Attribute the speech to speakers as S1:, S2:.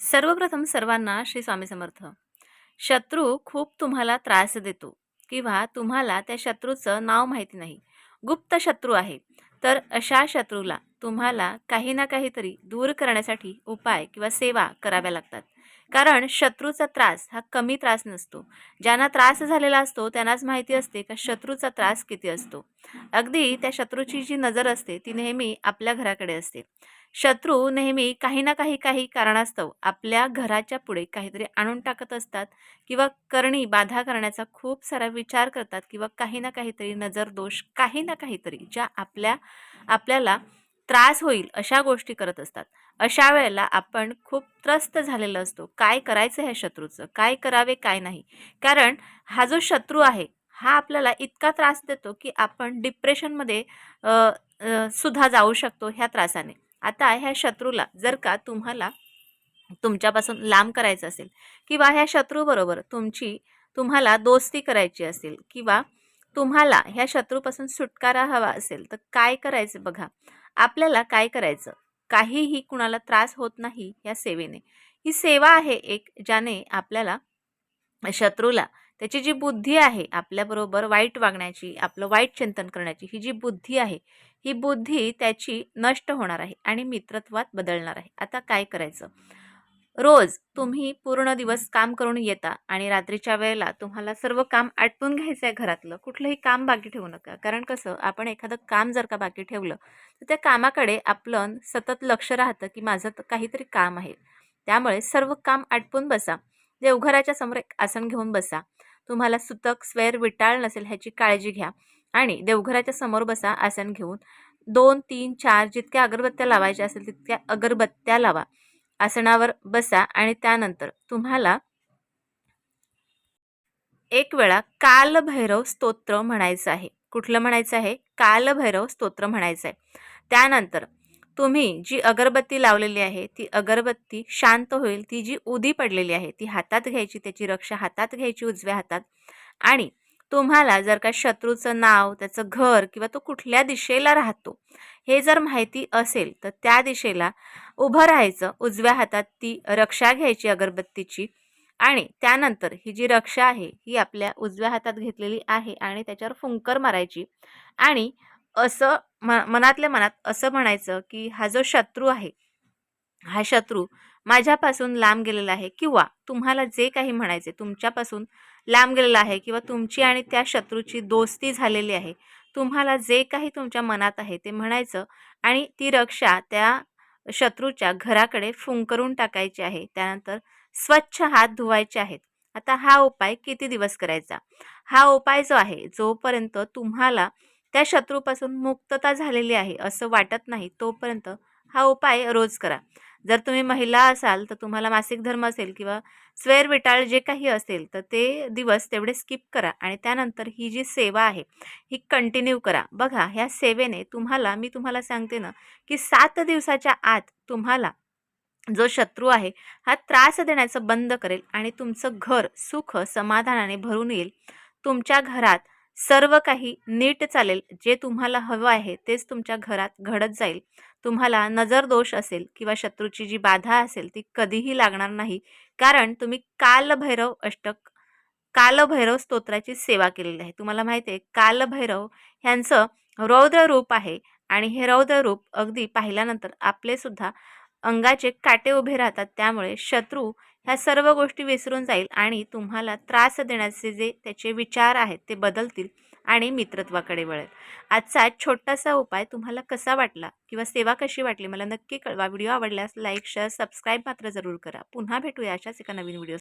S1: सर्वप्रथम सर्वांना श्री स्वामी समर्थ. शत्रू खूप तुम्हाला त्रास देतो किंवा तुम्हाला त्या शत्रूचं नाव माहिती नाही. गुप्त शत्रू आहे. तर अशा शत्रूला तुम्हाला काही ना काहीतरी दूर करण्यासाठी उपाय किंवा सेवा कराव्या लागतात. कारण शत्रूचा त्रास हा कमी त्रास नसतो. ज्यांना त्रास झालेला असतो त्यांनाच माहिती असते का शत्रूचा त्रास किती असतो. अगदी त्या शत्रूची जी नजर असते ती नेहमी आपल्या घराकडे असते. शत्रू नेहमी काही ना काही काही कारणास्तव आपल्या घराच्या पुढे काहीतरी आणून टाकत असतात किंवा करणी बाधा करण्याचा खूप सारा विचार करतात किंवा काही ना काहीतरी नजर दोष काही ना काहीतरी ज्या आपल्या आपल्याला त्रास होईल अशा गोष्टी करत असतात. अशा वेळेला आपण खूप त्रस्त झालेलो असतो. काय करायचं ह्या शत्रूचं? काय करावे काय नाही? कारण हा जो शत्रू आहे हा आपल्याला इतका त्रास देतो की आपण डिप्रेशनमध्ये सुद्धा जाऊ शकतो ह्या त्रासाने. आता ह्या शत्रूला जर का तुम्हाला तुमच्यापासून लांब करायचं असेल किंवा ह्या शत्रूबरोबर तुमची तुम्हाला दोस्ती करायची असेल किंवा तुम्हाला ह्या शत्रूपासून सुटकारा हवा असेल तर काय करायचं बघा. आपल्याला काय करायचं? काहीही कुणाला त्रास होत नाही या सेवेने. ही सेवा आहे एक ज्याने आपल्याला शत्रूला त्याची जी बुद्धी आहे आपल्याबरोबर वाईट वागण्याची आपलं वाईट चिंतन करण्याची ही जी बुद्धी आहे ही बुद्धी त्याची नष्ट होणार आहे आणि मित्रत्वात बदलणार आहे. आता काय करायचं? रोज तुम्ही पूर्ण दिवस काम करून येता आणि रात्रीच्या वेळेला तुम्हाला सर्व काम आटपून घ्यायचं आहे घरातलं कुठलंही काम बाकी ठेवू नका. कारण कसं आपण एखादं काम जर का बाकी ठेवलं तर त्या कामाकडे आपलं सतत लक्ष राहतं की माझं तर काहीतरी काम आहे. त्यामुळे सर्व काम आटपून बसा. देवघराच्या समोर एक आसन घेऊन बसा. तुम्हाला सुतक स्वेअर विटाळ नसेल ह्याची काळजी घ्या आणि देवघराच्या समोर बसा आसन घेऊन. दोन तीन चार जितक्या अगरबत्त्या लावायच्या असेल तितक्या अगरबत्त्या लावा. आसनावर बसा आणि त्यानंतर तुम्हाला एक वेळा कालभैरव स्तोत्र म्हणायचं आहे. कुठलं म्हणायचं आहे? कालभैरव स्तोत्र म्हणायचं आहे. त्यानंतर तुम्ही जी अगरबत्ती लावलेली आहे ती अगरबत्ती शांत होईल ती जी उदी पडलेली आहे ती हातात घ्यायची त्याची रक्षा हातात घ्यायची उजव्या हातात. आणि तुम्हाला जर का शत्रूचं नाव त्याचं घर किंवा तो कुठल्या दिशेला राहतो हे जर माहिती असेल तर त्या दिशेला उभं राहायचं उजव्या हातात ती रक्षा घ्यायची अगरबत्तीची आणि त्यानंतर ही जी रक्षा आहे ही आपल्या उजव्या हातात घेतलेली आहे आणि त्याच्यावर फुंकर मारायची आणि असं म मनातल्या मनात असं म्हणायचं की हा जो शत्रू आहे हा शत्रू माझ्यापासून लांब गेलेला आहे किंवा तुम्हाला जे काही म्हणायचे तुमच्यापासून लांब गेलेला आहे किंवा तुमची आणि त्या शत्रूची दोस्ती झालेली आहे. तुम्हाला जे काही तुमच्या मनात आहे ते म्हणायचं आणि ती रक्षा त्या शत्रूच्या घराकडे फुंकरून टाकायची आहे. त्यानंतर स्वच्छ हात धुवायचे आहेत. आता हा उपाय किती दिवस करायचा? हा उपाय जो आहे जोपर्यंत तुम्हाला त्या शत्रूपासून मुक्तता झालेली आहे असं वाटत नाही तोपर्यंत हा उपाय रोज करा. जर तुम्ही महिला असाल तर तुम्हाला मासिक धर्म असेल किंवा स्वेर विटाळ जे काही असेल तर ते दिवस तेवढे स्किप करा आणि त्यानंतर ही जी सेवा आहे ही कंटिन्यू करा. बघा ह्या सेवेने तुम्हाला मी तुम्हाला सांगते ना की सात दिवसाच्या आत तुम्हाला जो शत्रू आहे हा त्रास देण्याचं बंद करेल आणि तुमचं घर सुख समाधानाने भरून येईल. तुमच्या घरात सर्व काही नीट चालेल जे तुम्हाला हवं आहे तेच तुमच्या घरात घडत जाईल. तुम्हाला नजर दोष असेल किंवा शत्रूची जी बाधा असेल ती कधीही लागणार नाही. कारण तुम्ही कालभैरव अष्टक कालभैरव स्तोत्राची सेवा केलेली आहे. तुम्हाला माहिती आहे कालभैरव ह्यांचं रौद्र रूप आहे आणि हे रौद्र रूप अगदी पाहिल्यानंतर आपले सुद्धा अंगाचे काटे उभे राहतात. त्यामुळे शत्रू ह्या सर्व गोष्टी विसरून जाईल आणि तुम्हाला त्रास देण्याचे जे त्याचे विचार आहेत ते बदलतील आणि मित्रत्वाकडे वळेल. आजचा छोटासा उपाय तुम्हाला कसा वाटला किंवा सेवा कशी वाटली मला नक्की कळवा. व्हिडिओ आवडल्यास लाईक शेअर सबस्क्राईब मात्र जरूर करा. पुन्हा भेटूया अशाच एका नवीन व्हिडिओ